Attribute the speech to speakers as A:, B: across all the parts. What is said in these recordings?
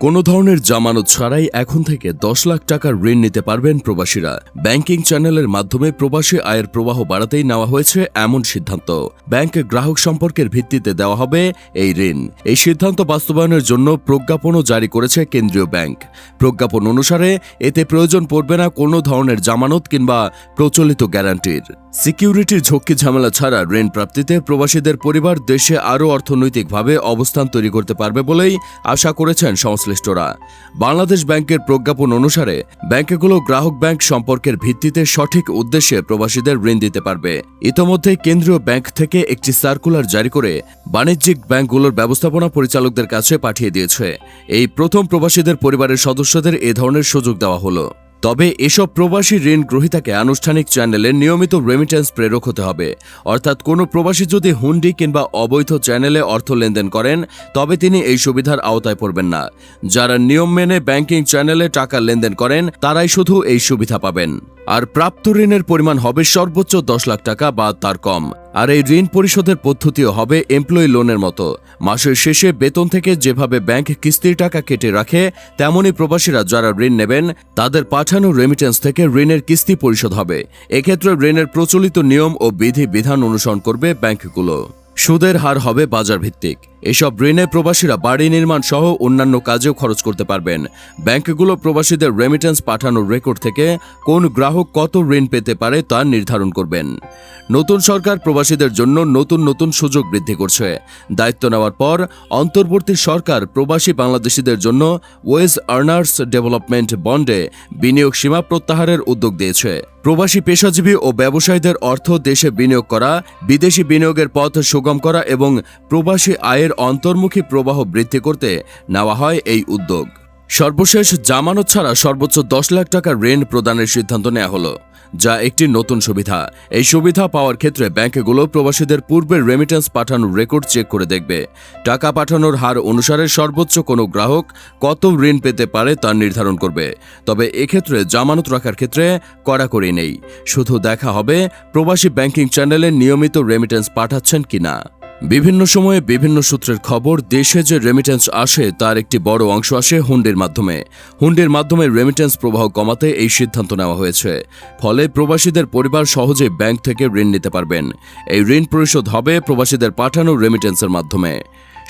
A: কোনো ধরনের জামানত ছাড়াই এখন থেকে দশ লাখ টাকার ঋণ নিতে পারবেন প্রবাসীরা। ব্যাংকিং চ্যানেলের মাধ্যমে প্রবাসী আয়ের প্রবাহ বাড়াতেই নেওয়া হয়েছে এমন সিদ্ধান্ত। ব্যাংক গ্রাহক সম্পর্কের ভিত্তিতে দেওয়া হবে এই ঋণ। এই সিদ্ধান্ত বাস্তবায়নের জন্য প্রজ্ঞাপনও জারি করেছে কেন্দ্রীয় ব্যাংক। প্রজ্ঞাপন অনুসারে এতে প্রয়োজন পড়বে না কোনো ধরনের জামানত কিংবা প্রচলিত গ্যারান্টির। সিকিউরিটির ঝক্কি ঝামেলা ছাড়া ঋণ প্রাপ্তিতে প্রবাসীদের পরিবার দেশে আরও অর্থনৈতিকভাবে অবস্থান তৈরি করতে পারবে বলেই আশা করেছেন সংশ্লিষ্টরা। বাংলাদেশ ব্যাংকের প্রজ্ঞাপন অনুসারে, ব্যাংকগুলো গ্রাহক ব্যাংক সম্পর্কের ভিত্তিতে সঠিক উদ্দেশ্যে প্রবাসীদের ঋণ দিতে পারবে। ইতোমধ্যে কেন্দ্রীয় ব্যাংক থেকে একটি সার্কুলার জারি করে বাণিজ্যিক ব্যাংকগুলোর ব্যবস্থাপনা পরিচালকদের কাছে পাঠিয়ে দিয়েছে। এই প্রথম প্রবাসীদের পরিবারের সদস্যদের এ ধরনের সুযোগ দেওয়া হলো। তবে এসব প্রবাসী ঋণ গ্রহীতাকে আনুষ্ঠানিক চ্যানেলে নিয়মিত রেমিটেন্স প্রেরক হতে হবে। অর্থাৎ কোনো প্রবাসী যদি হুন্ডি কিংবা অবৈধ চ্যানেলে অর্থ লেনদেন করেন, তবে তিনি এই সুবিধার আওতায় পড়বেন না। যারা নিয়ম মেনে ব্যাংকিং চ্যানেলে টাকা লেনদেন করেন, তারাই শুধু এই সুবিধা পাবেন। আর প্রাপ্ত ঋণের পরিমাণ হবে সর্বোচ্চ দশ লাখ টাকা বা তার কম। আর এই ঋণ পরিশোধের পদ্ধতিও হবে এমপ্লয়ি লোনের মতো। মাসের শেষে বেতন থেকে যেভাবে ব্যাংক কিস্তির টাকা কেটে রাখে, তেমনই প্রবাসীরা যারা ঋণ নেবেন, তাদের পাঠানো রেমিটেন্স থেকে ঋণের কিস্তি পরিশোধ হবে। এক্ষেত্রে ঋণের প্রচলিত নিয়ম ও বিধি বিধান অনুসরণ করবে ব্যাংকগুলো। সুদের হার হবে বাজার ভিত্তিক এসব ঋণে প্রবাসীরা বাড়ি নির্মাণ সহ অন্যান্য কাজেও খরচ করতে পারবেন। ব্যাংকগুলো প্রবাসীদের রেমিটেন্স পাঠানোর রেকর্ড থেকে কোন গ্রাহক কত ঋণ পেতে পারে তা নির্ধারণ করবেন। নতুন সরকার প্রবাসীদের জন্য নতুন নতুন সুযোগ বৃদ্ধি করছে। দায়িত্ব নেওয়ার পর অন্তর্বর্তী সরকার প্রবাসী বাংলাদেশিদের জন্য ওয়েজ আর্নার্স ডেভেলপমেন্ট বন্ডে বিনিয়োগ সীমা প্রত্যাহারের উদ্যোগ দিয়েছে। প্রবাসী পেশাজীবী ও ব্যবসায়ীদের অর্থ দেশে বিনিয়োগ করা, বিদেশি বিনিয়োগের পথ সুগম করা এবং প্রবাসী আয়ের অন্তর্মুখী প্রবাহ বৃদ্ধি করতে নেওয়া হয় এই উদ্যোগ। সর্বশেষ জামানত ছাড়া সর্বোচ্চ দশ লাখ টাকা ঋণ প্রদানের সিদ্ধান্ত নেওয়া হলো, যা একটি নতুন সুবিধা। এই সুবিধা পাওয়ার ক্ষেত্রে ব্যাংকগুলো প্রবাসীদের পূর্বের রেমিটেন্স পাঠানোর রেকর্ড চেক করে দেখবে। টাকা পাঠানোর হার অনুসারে সর্বোচ্চ কোনো গ্রাহক কত ঋণ পেতে পারে তা নির্ধারণ করবে। তবে এক্ষেত্রে জামানত রাখার ক্ষেত্রে কড়াকড়ি নেই। শুধু দেখা হবে প্রবাসী ব্যাংকিং চ্যানেলে নিয়মিত রেমিটেন্স পাঠাচ্ছেন কিনা। বিভিন্ন সময়ে বিভিন্ন সূত্রের খবর, দেশে যে রেমিটেন্স আসে, তার একটি বড় অংশ আসে হুন্ডির মাধ্যমে। হুন্ডির মাধ্যমে রেমিটেন্স প্রবাহ কমাতে এই সিদ্ধান্ত নেওয়া হয়েছে। ফলে প্রবাসীদের পরিবার সহজে ব্যাংক থেকে ঋণ নিতে পারবেন। এই ঋণ পরিশোধ হবে প্রবাসীদের পাঠানো রেমিটেন্সের মাধ্যমে।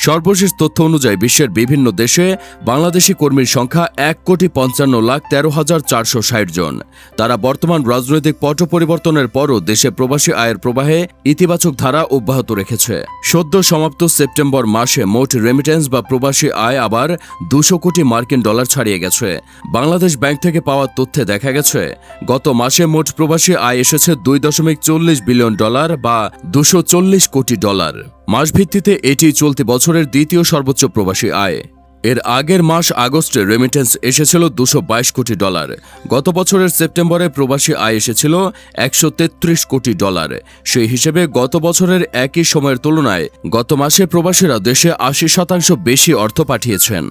A: সর্বশেষ তথ্য অনুযায়ী বিশ্বের বিভিন্ন দেশে বাংলাদেশি কর্মীর সংখ্যা এক কোটি পঞ্চান্ন লাখ তেরো হাজার চারশো ষাট জন। তারা বর্তমান রাজনৈতিক পট পরিবর্তনের পরও দেশে প্রবাসী আয়ের প্রবাহে ইতিবাচক ধারা অব্যাহত রেখেছে। সদ্য সমাপ্ত সেপ্টেম্বর মাসে মোট রেমিটেন্স বা প্রবাসী আয় আবার দুশো কোটি মার্কিন ডলার ছাড়িয়ে গেছে। বাংলাদেশ ব্যাংক থেকে পাওয়া তথ্যে দেখা গেছে, গত মাসে মোট প্রবাসী আয় এসেছে দুই দশমিক চল্লিশ বিলিয়ন ডলার বা দুশো কোটি ডলার। মাসভিত্তিতে এটি চলতি বছরের দ্বিতীয় সর্বোচ্চ প্রবাসী আয়। এর আগের মাস আগস্টে রেমিটেন্স এসেছিল দুশো কোটি ডলার। গত বছরের সেপ্টেম্বরে প্রবাসী আয় এসেছিল একশো তেত্রিশ কোটি ডলার। সেই হিসেবে গত বছরের একই সময়ের তুলনায় গত মাসে প্রবাসীরা দেশে আশি শতাংশ বেশি অর্থ পাঠিয়েছেন।